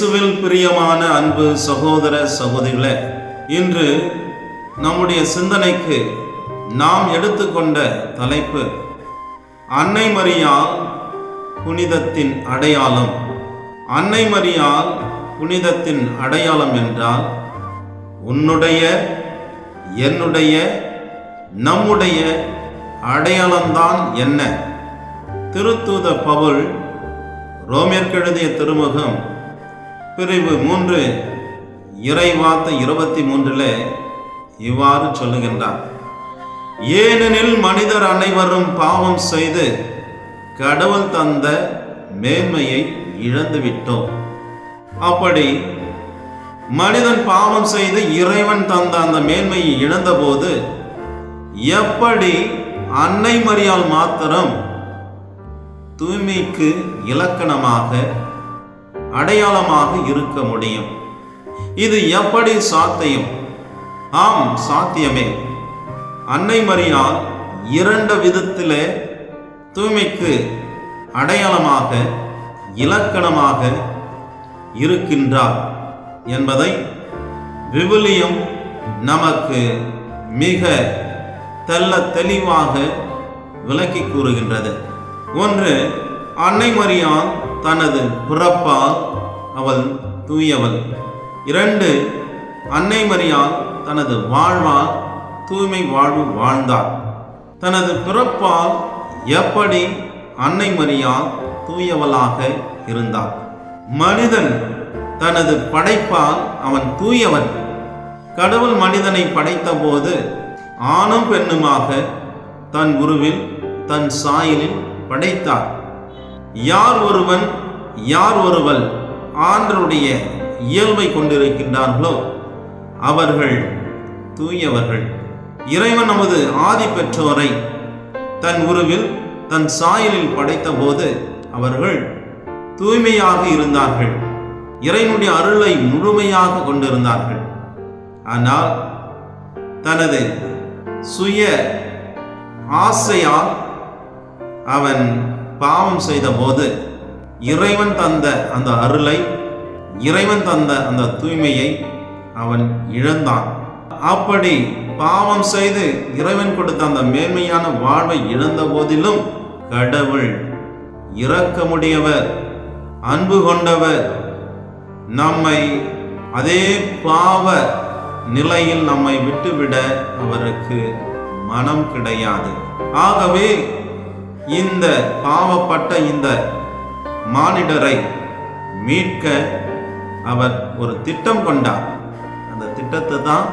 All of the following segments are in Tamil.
இயேசுவில் பிரியமான அன்பு சகோதர சகோதரிகளே இன்று நம்முடைய சிந்தனைக்கு நாம் எடுத்துக்கொண்ட தலைப்பு அன்னை மரியால் புனிதத்தின் அடையாளம். அன்னை மரியால் புனிதத்தின் அடையாளம் என்றால் உன்னுடைய என்னுடைய நம்முடைய அடையாளம்தான் என்ன? திருத்தூத பவுல் ரோமியர்க்கெழுதிய திருமுகம் பிரிவு மூன்று இறைவார்த்தை இருபத்தி மூன்றில் இவ்வாறு சொல்லுகின்றார். ஏனெனில் மனிதர் அனைவரும் பாவம் செய்து கடவுள் தந்த மேன்மையை இழந்துவிட்டோம். அப்படி மனிதன் பாவம் செய்து இறைவன் தந்த அந்த மேன்மையை இழந்தபோது எப்படி அன்னை மறியால் மாத்திரம் தூய்மைக்கு இலக்கணமாக அடையாளமாக இருக்க முடியும். இது எப்படி சாத்தியம்? ஆம் சாத்தியமே. அன்னை மரியால் இரண்டு விதத்திலே தூய்மைக்கு அடையாளமாக இலக்கணமாக இருக்கின்றார் என்பதை விவிலியம் நமக்கு மிக தெல்ல தெளிவாக விளக்கி கூறுகின்றது. ஒன்று அன்னை மரியான் தனது பிறப்பால் அவள் தூயவள். இரண்டு அன்னை மரியால் தனது வாழ்வால் தூய்மை வாழ்வு வாழ்ந்தார் தனது பிறப்பால் எப்படி அன்னை மரியால் தூயவளாக இருந்தார் மனிதன் தனது படைப்பால் அவன் தூயவன். கடவுள் மனிதனை படைத்தபோது ஆணும் பெண்ணுமாக தன் உருவில் தன் சாயலில் படைத்தார். யார் ஒருவன் யார் ஒருவள் ஆண்டருடைய இயல்பை கொண்டிருக்கின்றார்களோ அவர்கள் தூயவர்கள். இறைவன் நமது ஆதி பெற்றோரை தன் உருவில் தன் சாயலில் படைத்தபோது அவர்கள் தூய்மையாக இருந்தார்கள். இறைவனுடைய அருளை முழுமையாக கொண்டிருந்தார்கள். ஆனால் தனது சுய ஆசையால் அவன் பாவம் செய்தபோது இறைவன் தந்த அந்த அருளை இறைவன் தந்த அந்த தூய்மையை அவன் இழந்தான். அப்படி பாவம் செய்து இறைவன் கொடுத்த அந்த மேன்மையான வாழ்வை இழந்த போதிலும் கடவுள் இரக்கமுடையவர் அன்பு கொண்டவர் நம்மை அதே பாவ நிலையில் நம்மை விட்டுவிட அவருக்கு மனம் கிடையாது. ஆகவே இந்த பாவப்பட்ட இந்த மானிடரை மீட்க அவர் ஒரு திட்டம் கொண்டார். அந்த திட்டத்தை தான்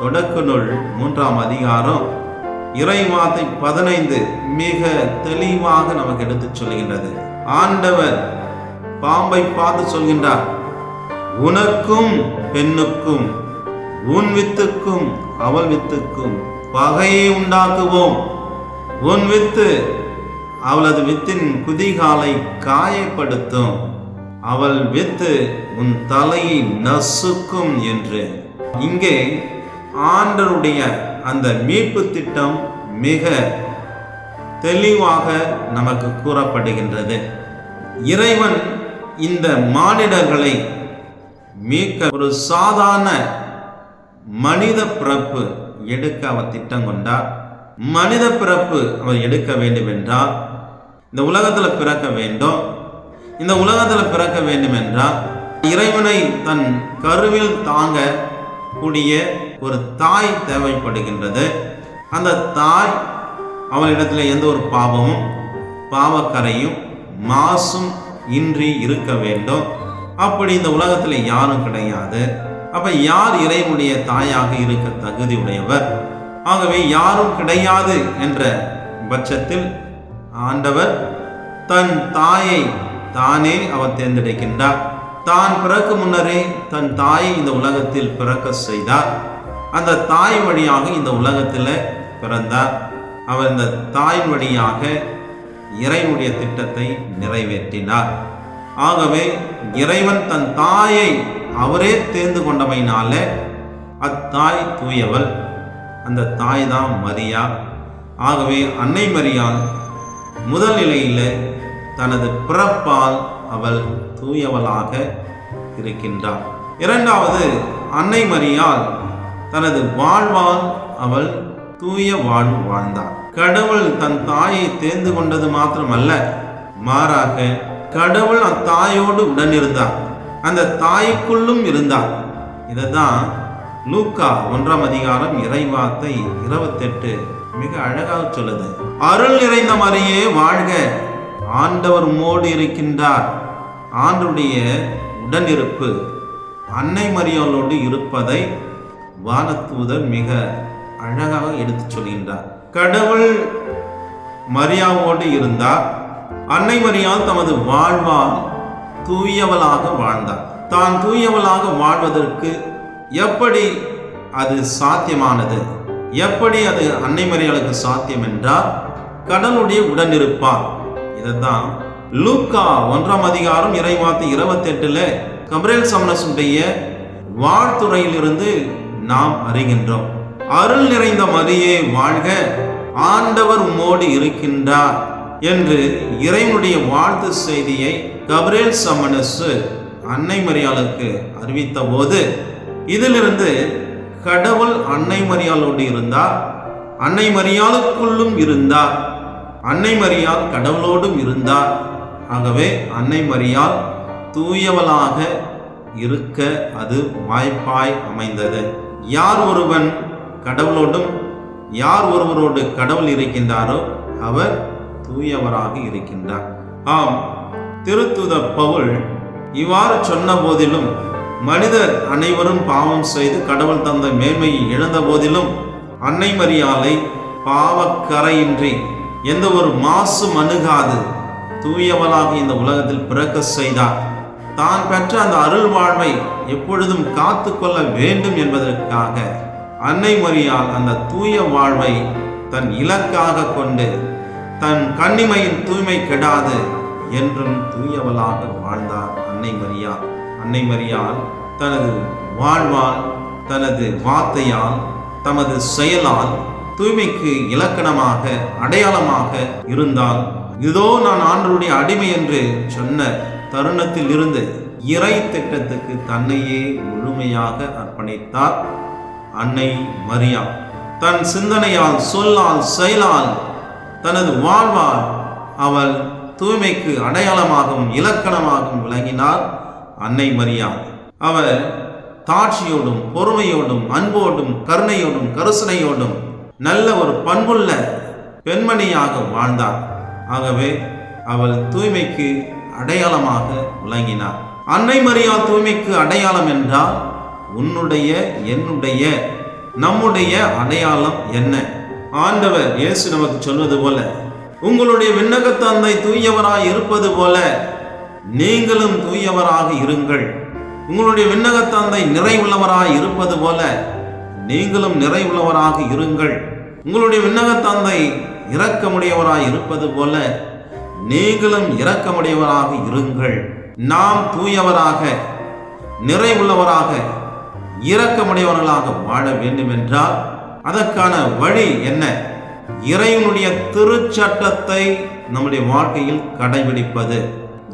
தொடக்க நூல் மூன்றாம் அதிகாரம் இறைவார்த்தை பதினைந்து மிக தெளிவாக நமக்கு எடுத்துச் சொல்கின்றது. ஆண்டவர் பாம்பை பார்த்து சொல்கின்றார் உனக்கும் பெண்ணுக்கும் உன் வித்துக்கும் அவள் வித்துக்கும் பகையை உண்டாக்குவோம். உன் வித்து அவளது வித்தின் குதிகாலை காயப்படுத்தும். அவள் வித்து உன் தலையை நசுக்கும் என்று. இங்கே ஆண்டருடைய அந்த மீட்பு திட்டம் மிக தெளிவாக நமக்கு கூறப்படுகின்றது. இறைவன் இந்த மானிடர்களை மீட்க ஒரு சாதாரண மனித பிறப்பு எடுக்க அவர் திட்டம் கொண்டார். மனித பிறப்பு அவர் எடுக்க வேண்டும் என்றால் இந்த உலகத்தில் பிறக்க வேண்டும். இந்த உலகத்தில் பிறக்க வேண்டும் என்றால் இறைவனை தன் கருவில் தாங்க கூடிய ஒரு தாய் தேவைப்படுகின்றது. அந்த தாய் அவளிடத்தில் எந்த ஒரு பாவமும் பாவக்கரையும் மாசும் இன்றி இருக்க வேண்டும். அப்படி இந்த உலகத்தில் யாரும் கிடையாது. அப்போ யார் இறைவனுடைய தாயாக இருக்க தகுதி உடையவர்? ஆகவே யாரும் கிடையாது என்ற பட்சத்தில் ஆண்டவர் தன் தாயை தானே அவர் தேர்ந்தெடுக்கின்றார். தான் பிறக்கு முன்னரே தன் தாயை இந்த உலகத்தில் பிறக்க செய்தார். அந்த தாய் வழியாக இந்த உலகத்தில் பிறந்தார். அவர் இந்த தாய் வழியாக இறைவனுடைய திட்டத்தை நிறைவேற்றினார். ஆகவே இறைவன் தன் தாயை அவரே தேர்ந்து கொண்டமையினால அத்தாய் தூயவள். அந்த தாய் தான் மரியா. ஆகவே அன்னை மரியான் முதல் நிலையில் தனது பிறப்பால் அவள் தூயவளாக இருக்கின்றாள். இரண்டாவது அன்னை மரியால் தனது வாழ்வால் அவள் தூய வாழ்வு வாழ்ந்தாள். கடவுள் தன் தாயை தேர்ந்து கொண்டது மாத்திரமல்ல மாறாக கடவுள் அத்தாயோடு உடனிருந்தார். அந்த தாய்க்குள்ளும் இருந்தார். இதைதான் லூக்கா ஒன்றாம் அதிகாரம் இறைவார்த்தை இருபத்தெட்டு மிக அழகாக சொல்லுது. அருள் நிறைந்த மாதிரியே வாழ்க. ஆண்டவர் உம்மோடு இருக்கின்றார். ஆண்டுடைய உடனிருப்பு. அன்னை மரியாளோடு இருப்பதை வானத்தூதர் மிக அழகாக எடுத்துச் சொல்கின்றார். கடவுள் மரியாவோடு இருந்தார். அன்னை மரியால் தமது வாழ்வால் தூயவளாக வாழ்ந்தார். தான் தூயவளாக வாழ்வதற்கு எப்படி அது சாத்தியமானது? எப்படி அது அன்னை மரியாளுக்கு சாத்தியம் என்றால் கடனுடைய உடனிருப்பார் இதைத்தான் லூக்கா ஒன்றாம் அதிகாரம் இறைவாத்து இருபத்தி எட்டுல கபிரேல் சமரசுடைய வாழ்த்துறையிலிருந்து நாம் அறிகின்றோம். அருள் நிறைந்த மரியே வாழ்க ஆண்டவர் உம்மோடு இருக்கின்றார் என்று இறைவனுடைய வாழ்த்து செய்தியை கபிரேல் சமணசு அன்னை மரியாளுக்கு அறிவித்த போது இதிலிருந்து கடவுள் அன்னை மரியாளோடு இருந்தார். அன்னை மரியாளுக்குள்ளும் இருந்தார். அன்னை மரியால் கடவுளோடும் இருந்தார். ஆகவே அன்னை மரியால் தூயவளாக இருக்க அது வாய்ப்பாய் அமைந்தது. யார் ஒருவன் கடவுளோடும் யார் ஒருவரோடு கடவுள் இருக்கின்றாரோ அவர் தூயவராக இருக்கின்றார். ஆம் திருத்துத பவுல் இவ்வாறு சொன்ன போதிலும் மனிதர் அனைவரும் பாவம் செய்து கடவுள் தந்த மேன்மையை இழந்த போதிலும் அன்னை மரியாலை பாவக்கரையின்றி எந்த ஒரு மாசும் அணுகாது. தூயவளாக இந்த உலகத்தில் பிறக்க செய்தார். தான் பெற்ற அந்த அருள் வாழ்வை எப்பொழுதும் காத்து கொள்ள வேண்டும் என்பதற்காக அன்னை மரியால் அந்த தூய வாழ்வை தன் இலக்காக கொண்டு தன் கண்ணிமையின் தூய்மை கெடாது என்றும் தூயவளாக வாழ்ந்தார் அன்னை மரியாள். அன்னை மரியால் தனது வாழ்வால் தனது வார்த்தையால் தமது செயலால் தூய்மைக்கு இலக்கணமாக அடையாளமாக இருந்தால் இதோ நான் ஆண்டருடைய அடிமை என்று சொன்ன தருணத்தில் இருந்து இறை திட்டத்துக்கு தன்னையே முழுமையாக அர்ப்பணித்தார் அன்னை மரியா. தன் சிந்தனையால் சொல்லால் செயலால் தனது வாழ்வால் அவள் தூய்மைக்கு அடையாளமாகவும் இலக்கணமாகவும் விளங்கினார் அன்னை மரியா. அவர் தாட்சியோடும் பொறுமையோடும் அன்போடும் கருணையோடும் கருசனையோடும் நல்ல ஒரு பண்புள்ள பெண்மணியாக வாழ்ந்தார். ஆகவே அவள் தூய்மைக்கு அடையாளமாக விளங்கினார். அன்னை மரியா தூய்மைக்கு அடையாளம் என்றால் உன்னுடைய என்னுடைய நம்முடைய அடையாளம் என்ன? ஆண்டவர் இயேசு நமக்கு சொல்வது போல உங்களுடைய விண்ணக தந்தை தூயவராய் இருப்பது போல நீங்களும் தூயவராக இருங்கள். உங்களுடைய விண்ணக தந்தை நிறைவுள்ளவராய் இருப்பது போல நீங்களும் நிறைவுள்ளவராக இருங்கள். உங்களுடைய விண்ணக தந்தை இரக்கமுடையவராய் இருப்பது போல நீங்களும் இரக்கமுடையவராக இருங்கள். நாம் தூயவராக நிறைவுள்ளவராக இரக்கமுடையவர்களாக வாழ வேண்டும் என்றால் அதற்கான வழி என்ன? இறைவனுடைய திருச்சட்டத்தை நம்முடைய வாழ்க்கையில் கடைபிடிப்பது.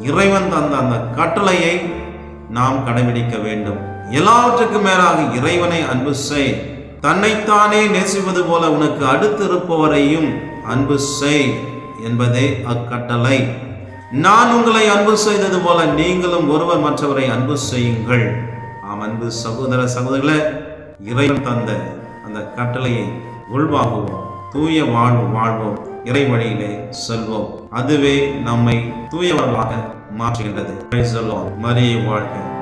இறைவன் தந்த அந்த கட்டளையை நாம் கடைபிடிக்க வேண்டும். எல்லாவற்றுக்கும் மேலாக இறைவனை அன்பு செய். தன்னைத்தானே நேசிப்பது போல உனக்கு அடுத்து இருப்பவரையும் அன்பு செய் என்பதே அக்கட்டளை. நான் உங்களை அன்பு செய்தது போல நீங்களும் ஒருவர் மற்றவரை அன்பு செய்யுங்கள். ஆம் அன்பு சகோதர சகோதரர்களே இறைவன் தந்த அந்த கட்டளையை உள்வாங்குவோம். தூய வாழ்வு வாழ்வோம். இறை வழியிலே செல்வோம். அதுவே நம்மை தூயவர்களாக மாற்றுகின்றது. Praise the மரியை வாழ்க.